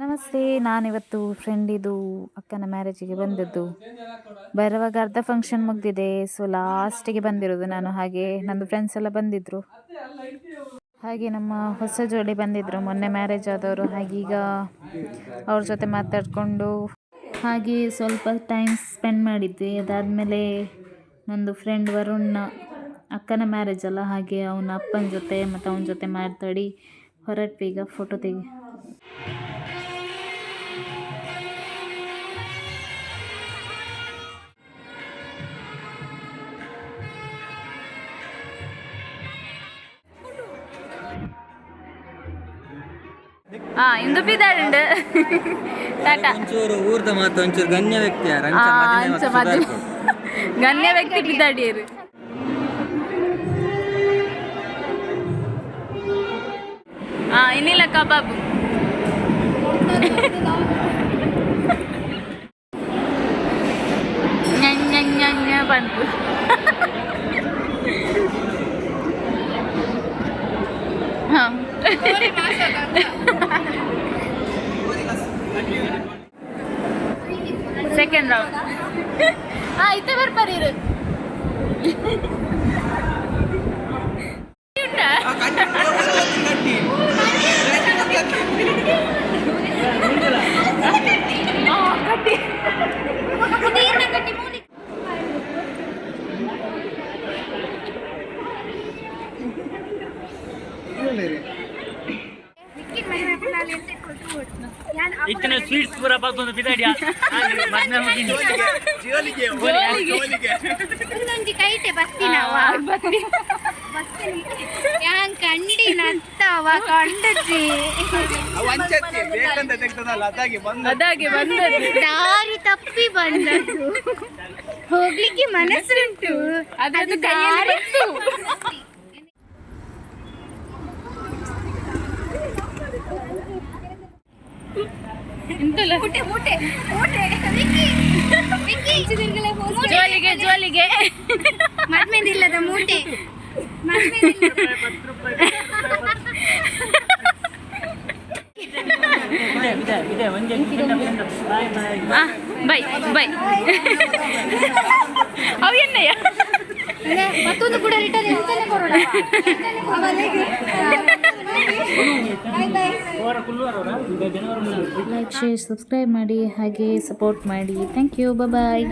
ನಮಸ್ತೆ, ನಾನಿವತ್ತು ಫ್ರೆಂಡಿದು ಅಕ್ಕನ ಮ್ಯಾರೇಜಿಗೆ ಬಂದದ್ದು. ಬರುವಾಗ ಅರ್ಧ ಫಂಕ್ಷನ್ ಮುಗ್ದಿದೆ ಸೊ ಲಾಸ್ಟಿಗೆ ಬಂದಿರೋದು ನಾನು, ಹಾಗೆ ನಂದು ಫ್ರೆಂಡ್ಸ್ ಎಲ್ಲ ಬಂದಿದ್ದರು ಹಾಗೆ ನಮ್ಮ ಹೊಸ ಜೋಡಿ ಬಂದಿದ್ದರು ಮೊನ್ನೆ ಮ್ಯಾರೇಜ್ ಆದವರು ಹಾಗೀಗ ಅವ್ರ ಜೊತೆ ಮಾತಾಡಿಕೊಂಡು ಹಾಗೆ ಸ್ವಲ್ಪ ಟೈಮ್ ಸ್ಪೆಂಡ್ ಮಾಡಿದ್ವಿ. ಅದಾದಮೇಲೆ ನಂದು ಫ್ರೆಂಡ್ ವರುಣ್ನ ಅಕ್ಕನ ಮ್ಯಾರೇಜ್ ಅಲ್ಲ, ಹಾಗೆ ಅವನ ಅಪ್ಪನ ಜೊತೆ ಮತ್ತು ಅವನ ಜೊತೆ ಮಾತಾಡಿ ಹೊರಟ್ವಿ, ಈಗ ಫೋಟೋ ತೆಗಿ ಆ ಇಂದು ಬಿದ್ದಾಳುಂಡು ಟಾಟಾ ಒಂಚೂರು ಊರ್ದ ಮಾತು ಒಂಚೂರು ಗಣ್ಯ ವ್ಯಕ್ತಿ ಯಾರು? ಅಂಚ ಆ, ಮದುವೆ ಅಂಚ ಮತ್ತು ಮದುವೆ. ಸುಧಾರಿಸ್ಬೋದು. ಗಣ್ಯ ವ್ಯಕ್ತಿ ಬಿದ್ದಾಡಿಯರು ಆ ಇನ್ನಿಲ್ಲ ಕಬಾಬ್ ಬಂತು ಸೆಕೆಂಡ್ ರೌಂಡ್ ಆ ಇತ್ತೆ ಬರ್ಬಾರಿ ಇರು ಇತ್ತನ ಸ್ವೀಟ್ಸ್ ಪೂರ ಬಂದು ಬಿದ್ದಾಡಿ ಮದ್ನ ಮುಗಿಂದು ಒಂದೊಂದು ಕೈಟೆ ಬರ್ತೀನವ ಯಾನ್ ಕಂಡಿ ಅದಾಗಿ ಬಂದ ಅದಾಗಿ ಬಂದದ್ದು ದಾರಿ ತಪ್ಪಿ ಬಂದದ್ದು ಹೋಗ್ಲಿಕ್ಕೆ ಮನಸ್ಸುಂಟು ಅದು ಕೈಯಲ್ಲಿ ಎಂತಲ್ಲ? ಮೂಟೆ ಮೂಟೆ ಮೂಟೆ. ವಿಕ್ಕಿ. ವಿಕ್ಕಿ. ಜೋಲಿಗೆ ಜೋಲಿಗೆ. ಮದ್ಮೆದಿಲ್ಲದ ಮೂಟೆ. ಬೈ ಬೈ ಅವು ಎಣ್ಣೆಯ? ಮತ್ತೊಂದು ಕೂಡ ರಿಟರ್ನ್ ಎಂತಾನೆ ಕೊರೋಣ ಲೈಕ್ ಶೇರ್ ಸಬ್ಸ್ಕ್ರೈಬ್ ಮಾಡಿ ಹಾಗೆ ಸಪೋರ್ಟ್ ಮಾಡಿ. Thank you bye